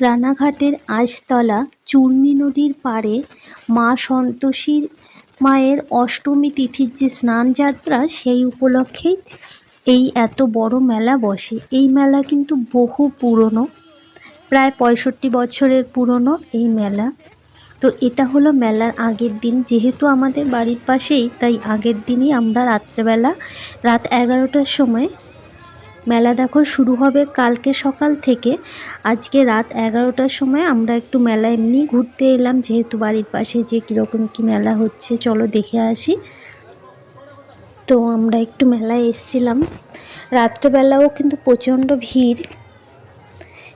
রানাঘাটের আইসতলা চূর্ণী নদীর পাড়ে মা সন্তোষীর মায়ের অষ্টমী তিথির যে স্নানযাত্রা, সেই উপলক্ষেই এই এত বড় মেলা বসে। এই মেলা কিন্তু বহু পুরনো, প্রায় পঁয়ষট্টি বছরের পুরনো এই মেলা। তো এটা হলো মেলার আগের দিন। যেহেতু আমাদের বাড়ির পাশেই, তাই আগের দিনই আমরা রাত্রেবেলা রাত এগারোটার সময় মেলা দেখো শুরু হবে কালকে সকাল থেকে। আজকে রাত এগারোটার সময় আমরা একটু মেলা এমনি ঘুরতে এলাম, যেহেতু বাড়ির পাশে যে কীরকম কী মেলা হচ্ছে, চলো দেখে আসি। তো আমরা একটু মেলায় এসছিলাম। রাত্রেবেলাও কিন্তু প্রচণ্ড ভিড়।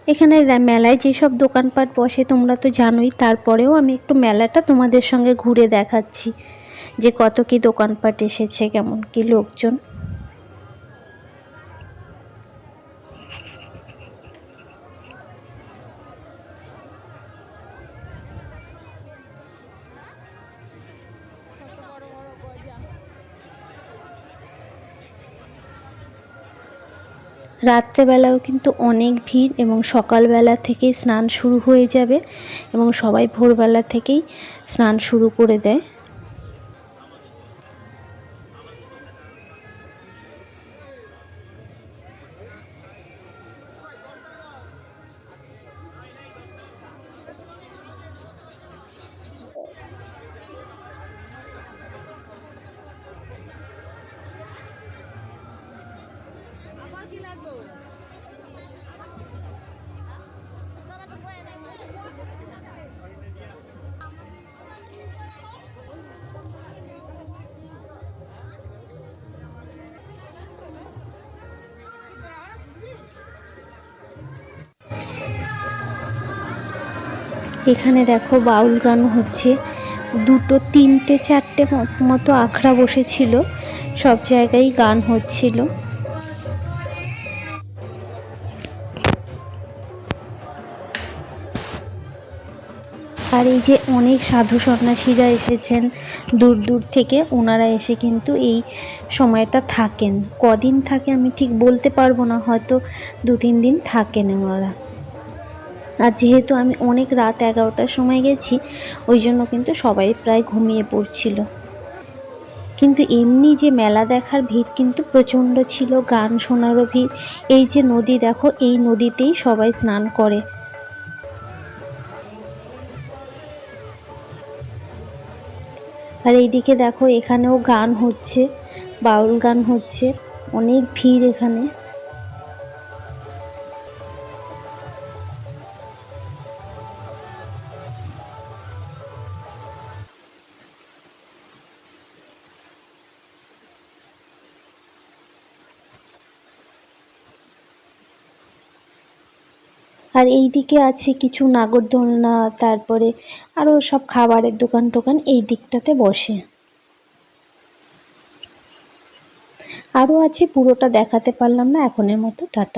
এখানে মেলায় যেসব দোকানপাট বসে তোমরা তো জানোই, তারপরেও আমি একটু মেলাটা তোমাদের সঙ্গে ঘুরে দেখাচ্ছি। যে কত কি দোকানপাট এসেছে, কেমন কি লোকজন। রাত্রেবেলাও কিন্তু অনেক ভিড় এবং সকালবেলা থেকেই স্নান শুরু হয়ে যাবে এবং সবাই ভোরবেলা থেকেই স্নান শুরু করে দেয়। এখানে দেখো বাউল গান হচ্ছে। দুটো, তিনটে, চারটে মতো আখড়া বসেছিল। সব জায়গায় গান হচ্ছিল। আর এই যে অনেক সাধু সন্ন্যাসীরা এসেছেন দূর দূর থেকে, ওনারা এসে কিন্তু এই সময়টা থাকেন। কদিন থাকে আমি ঠিক বলতে পারব না, হয়তো দু তিন দিন থাকেন ওনারা। আর যেহেতু আমি অনেক রাত এগারোটার সময় গেছি, ওই জন্য কিন্তু সবাই প্রায় ঘুমিয়ে পড়ছিল। কিন্তু এমনি যে মেলা দেখার ভিড় কিন্তু প্রচণ্ড ছিল, গান শোনারও ভিড়। এই যে নদী দেখো, এই নদীতেই সবাই স্নান করে। আর এইদিকে দেখো এখানেও গান হচ্ছে বাউল গান হচ্ছে অনেক ভিড় এখানে। আর এই দিকে আছে কিছু নাগরদোলনা, তারপরে আরও সব খাবারের দোকান টোকান এই দিকটাতে বসে। আরও আছে পুরোটা দেখাতে পারলাম না, এখনের মতো টাটা।